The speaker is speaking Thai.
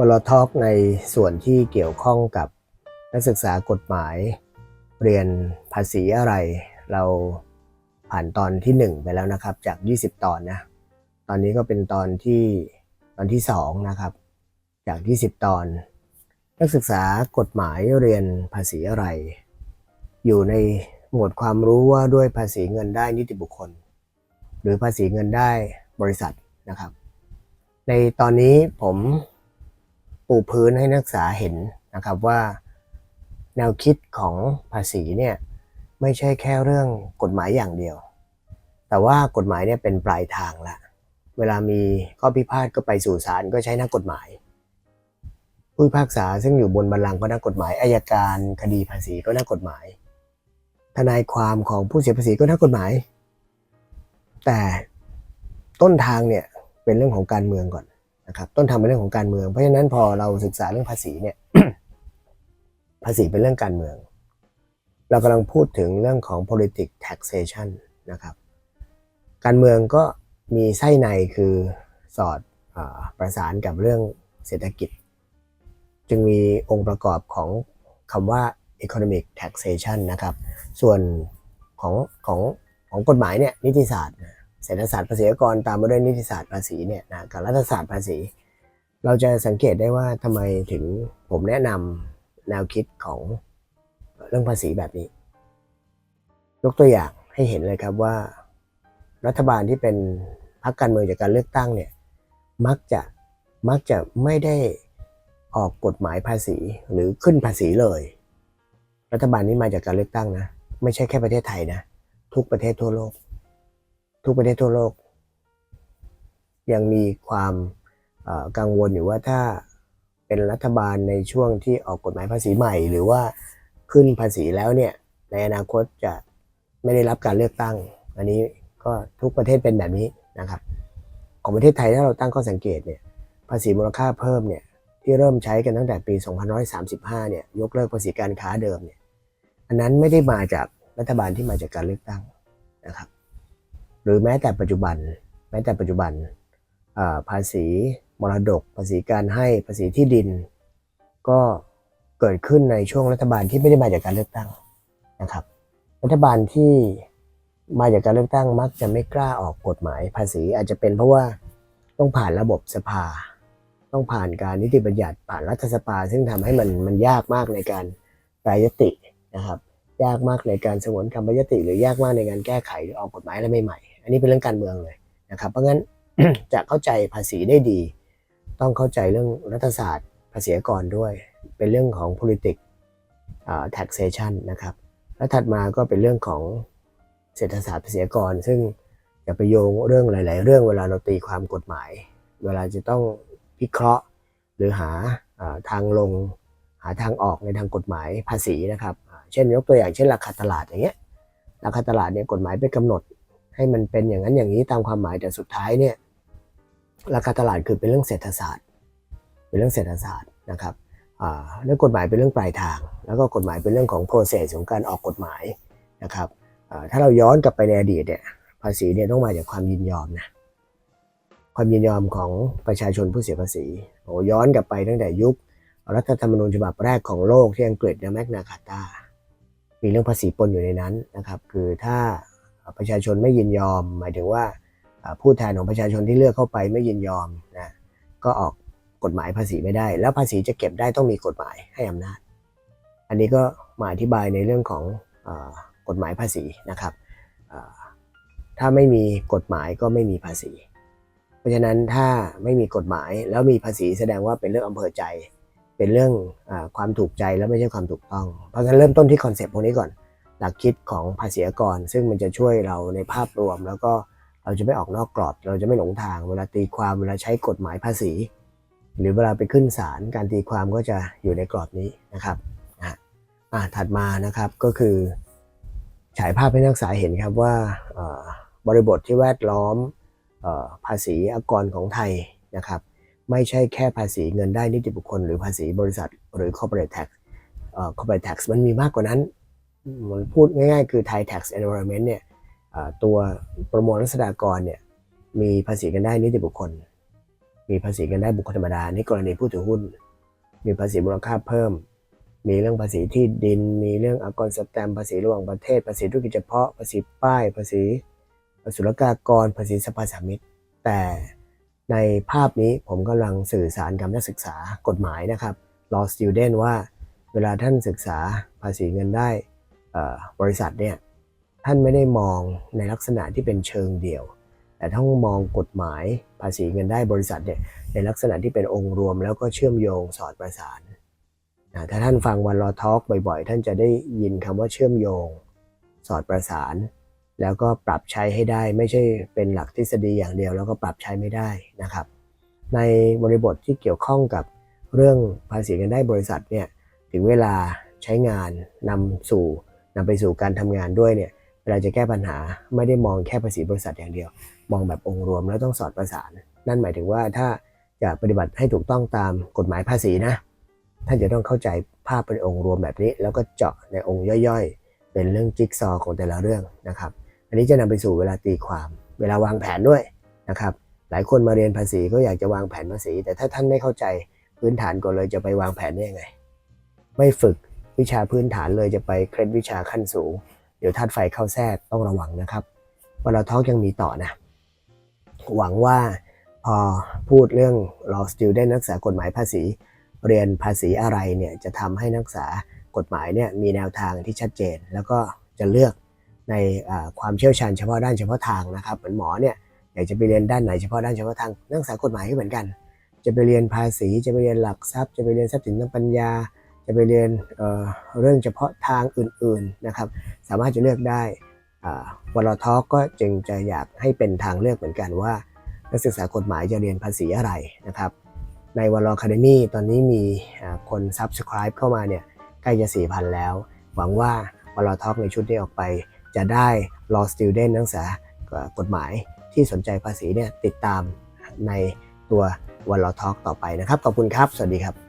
วลทอกในส่วนที่เกี่ยวข้องกับนักศึกษากฎหมาย เรียนภาษีอะไร เราผ่านตอนที่ 1 ไปแล้วนะครับ จาก 20 ตอนนะ ตอนนี้ก็เป็นตอนที่ตอนที่ 2 นะครับ จาก 20 ตอน นักศึกษากฎหมายเรียนภาษีอะไร อยู่ในหมวดความรู้ว่าด้วยภาษีเงินได้นิติบุคคล หรือภาษีเงินได้บริษัทนะครับ ในตอนนี้ผม ปูพื้นให้นักศึกษาเห็นนะครับว่าแนวคิดของภาษีเนี่ยไม่ใช่แค่เรื่องกฎหมายอย่างเดียว แต่ว่ากฎหมายเนี่ยเป็นปลายทางละ เวลามีข้อพิพาทก็ไปสู่ศาลก็ใช้นักกฎหมาย ผู้พิพากษาซึ่งอยู่บนบัลลังก์ก็นักกฎหมายอายการคดีภาษีก็นักกฎหมาย ทนายความของผู้เสียภาษีก็นักกฎหมาย แต่ต้นทางเนี่ยเป็นเรื่องของการเมืองก่อน นะครับต้นทางเป็นเรื่องของการเมือง เพราะฉะนั้นพอเราศึกษาเรื่องภาษีเนี่ยภาษีเป็นเรื่องการเมือง เรากำลังพูดถึงเรื่องของ politics taxation นะครับการเมืองก็มีไส้ในคือสอดอประสานกับเรื่องเศรษฐกิจ จึงมีองค์ประกอบของคำว่า economic taxation นะครับ ส่วนของของของกฎหมายเนี่ยนิติศาสตร์ เศรษฐศาสตร์ภาษีกรตามมาด้วยนิติศาสตร์ภาษีเนี่ยนะกับรัฐศาสตร์ภาษี เราจะสังเกตได้ว่าทำไมถึงผมแนะนำแนวคิดของเรื่องภาษีแบบนี้ ยกตัวอย่างให้เห็นเลยครับว่า รัฐบาลที่เป็นพรรคการเมืองจากการเลือกตั้งเนี่ยมักจะมักจะไม่ได้ออกกฎหมายภาษีหรือขึ้นภาษีเลย รัฐบาลนี้มาจากการเลือกตั้งนะ ไม่ใช่แค่ประเทศไทยนะ ทุกประเทศทั่วโลก ทุกประเทศทั่วโลก ยังมีความกังวลอยู่ว่าถ้าเป็นรัฐบาลในช่วงที่ออกกฎหมายภาษีใหม่ หรือว่าขึ้นภาษีแล้วเนี่ยในอนาคตจะไม่ได้รับการเลือกตั้ง อันนี้ก็ทุกประเทศเป็นแบบนี้นะครับ ของประเทศไทยถ้าเราตั้งข้อสังเกตเนี่ยภาษีมูลค่าเพิ่มเนี่ยที่เริ่มใช้กันตั้งแต่ปี 2535 เนี่ยยกเลิกภาษีการค้าเดิมเนี่ยอันนั้นไม่ได้มาจากรัฐบาลที่มาจากการเลือกตั้งนะครับ รือแม้แต่ปัจจุบัน แม้แต่ปัจจุบันภาษีมรดก ภาษีการให้ภาษีที่ดิน ก็เกิดขึ้นในช่วงรัฐบาลที่ไม่ได้มาจากการเลือกตั้งนะครับ รัฐบาลที่มาจากการเลือกตั้งมักจะไม่กล้าออกกฎหมายภาษีอาจจะเป็นเพราะว่าต้องผ่านระบบสภา ต้องผ่านการนิติบัญญัติผ่านรัฐสภา ซึ่งทำให้มันมันยากมากในการแปรยตินะครับ ยากมากในการสงวนคำปรยติ หรือยากมากในการแก้ไขหรือออกกฎหมายอะไรใหม่ๆ อันนี้เป็นเรื่องการเมืองเลยนะครับเพราะงั้นจะเข้าใจภาษีได้ดี ต้องเข้าใจเรื่องรัฐศาสตร์ ภาษีกรด้วย เป็นเรื่องของ politics taxation นะครับแล้วถัดมาก็เป็นเรื่องของเศรษฐศาสตร์ภาษีกร ซึ่งจะไปโยงเรื่องหลาย ๆ เรื่องเวลาเราตีความกฎหมาย เวลาจะต้องพิเคราะห์หรือหาอทางลงหาทางออกในทางกฎหมายภาษีนะครับ เช่นยกตัวอย่างเช่นราคาตลาดอย่างเงี้ยราคาตลาดเนี่ยกฎหมายไปกำหนด ให้มันเป็นอย่างนั้นอย่างนี้ตามความหมายแต่สุดท้ายเนี่ยราคาตลาดคือเป็นเรื่องเศรษฐศาสตร์ เป็นเรื่องเศรษฐศาสตร์นะครับเรื่องกฎหมายเป็นเรื่องปลายทาง แล้วก็กฎหมายเป็นเรื่องของ process ของการออกกฎหมายนะครับถ้าเราย้อนกลับไปในอดีตเนี่ยภาษีเนี่ยต้องมาจากความยินยอมนะความยินยอมของประชาชนผู้เสียภาษีโอ้ย้อนกลับไปตั้งแต่ยุค รัฐธรรมนูญฉบับแรกของโลกที่อังกฤษนะแมกนาคาตามีเรื่องภาษีปนอยู่ในนั้นนะครับ คือถ้า ประชาชนไม่ยินยอม หมายถึงว่าผู้แทนของประชาชนที่เลือกเข้าไปไม่ยินยอมนะก็ออกกฎหมายภาษีไม่ได้ แล้วภาษีจะเก็บได้ต้องมีกฎหมายให้อำนาจ อันนี้ก็มาอธิบายในเรื่องของอกฎหมายภาษีนะครับถ้าไม่มีกฎหมายก็ไม่มีภาษี เพราะฉะนั้นถ้าไม่มีกฎหมายแล้วมีภาษีแสดงว่าเป็นเรื่องอำเภอใจ เป็นเรื่องอความถูกใจแล้วไม่ใช่ความถูกต้อง เพราะงั้นเริ่มต้นที่คอนเซปต์พวกนี้ก่อน หลักคิดของภาษีอากร ซึ่งมันจะช่วยเราในภาพรวม แล้วก็เราจะไม่ออกนอกกรอบ เราจะไม่หลงทาง เวลาตีความเวลาใช้กฎหมายภาษี หรือเวลาไปขึ้นศาลการตีความก็จะอยู่ในกรอบนี้นะครับอะอะถัดมานะครับก็คือ ฉายภาพให้นักศึกษาเห็นครับว่าบริบทที่แวดล้อมอภาษีอากรของไทยนะครับไม่ใช่แค่ภาษีเงินได้นิติบุคคล หรือภาษีบริษัทหรือ corporate tax เอ่อ corporate tax มันมีมากกว่านั้น มันพูดง่ายๆ คือ Thai tax environment เนี่ยตัวประมวลรัษฎากรเนี่ยมีภาษีกันได้นิติบุคคล มีภาษีเงินได้บุคคลธรรมดาในกรณีผู้ถือหุ้น มีภาษีมูลค่าเพิ่ม มีเรื่องภาษีที่ดิน มีเรื่องอากรสแตมภาษีระหว่างประเทศ ภาษีธุรกิจเฉพาะ ภาษีป้าย ภาษีศุลกากร ภาษีสรรพสามิตแต่ในภาพนี้ผมกำลังสื่อสารกับนักศึกษากฎหมายนะครับ law student ว่าเวลาท่านศึกษาภาษีเงินได้ บริษัทเนี่ยท่านไม่ได้มองในลักษณะที่เป็นเชิงเดี่ยว แต่ต้องมองกฎหมายภาษีเงินได้บริษัทเนี่ยในลักษณะที่เป็นองค์รวม แล้วก็เชื่อมโยงสอดประสานนะถ้าท่านฟังวันรอทอล์กบ่อยๆ ท่านจะได้ยินคำว่าเชื่อมโยง สอดประสาน แล้วก็ปรับใช้ให้ได้ไม่ใช่เป็นหลักทฤษฎีอย่างเดียว แล้วก็ปรับใช้ไม่ได้นะครับ ในบริบทที่เกี่ยวข้องกับเรื่องภาษีเงินได้บริษัทเนี่ยถึงเวลาใช้งานนำสู่ นำไปสู่การทำงานด้วยเนี่ยเวลาจะแก้ปัญหาไม่ได้มองแค่ภาษีบริษัทอย่างเดียว มองแบบองค์รวมแล้วต้องสอดประสาน นั่นหมายถึงว่าถ้าจะปฏิบัติให้ถูกต้องตามกฎหมายภาษีนะท่านจะต้องเข้าใจภาพเป็นองค์รวมแบบนี้ แล้วก็เจาะในองค์ย่อยๆ เป็นเรื่องจิ๊กซอของแต่ละเรื่องนะครับ อันนี้จะนำไปสู่เวลาตีความ เวลาวางแผนด้วยนะครับ หลายคนมาเรียนภาษีก็อยากจะวางแผนภาษี แต่ถ้าท่านไม่เข้าใจพื้นฐานก่อนเลยจะไปวางแผนได้ยังไง ไม่ฝึก วิชาพื้นฐานเลยจะไปเคล็ดวิชาขั้นสูง เดี๋ยวธาตุไฟเข้าแทรกต้องระวังนะครับวันเราท้อกยังมีต่อนะ หวังว่าพอพูดเรื่อง law student นักศึกษากฎหมายภาษี เรียนภาษีอะไรเนี่ยจะทำให้นักศึกษากฎหมายเนี่ยมีแนวทางที่ชัดเจน แล้วก็จะเลือกในความเชี่ยวชาญเฉพาะด้านเฉพาะทางนะครับเหมือนหมอเนี่ยอยากจะไปเรียนด้านไหนเฉพาะด้านเฉพาะทางนักศึกษากฎหมายก็เหมือนกัน จะไปเรียนภาษีจะไปเรียนหลักทรัพย์ จะไปเรียนทรัพย์สินทางปัญญา จะไปเรียนเเรื่องเฉพาะทางอื่นๆนะครับ สามารถจะเลือกได้วอลทอก็จึงจะอยากให้เป็นทางเลือกเหมือนกันว่า นักศึกษากฎหมายจะเรียนภาษีอะไรนะครับ ในวอลคาเดมี่ตอนนี้มีคน Subscribe เข้ามาเนี่ยใกล้จะ 4,000 แล้ว หวังว่าวอลทอในชุดนี้ออกไป จะได้ Law Student นักศึกษากฎหมายที่สนใจภาษีเนี่ยติดตามในตัววอลทอต่อไปนะครับ ขอบคุณครับ สวัสดีครับ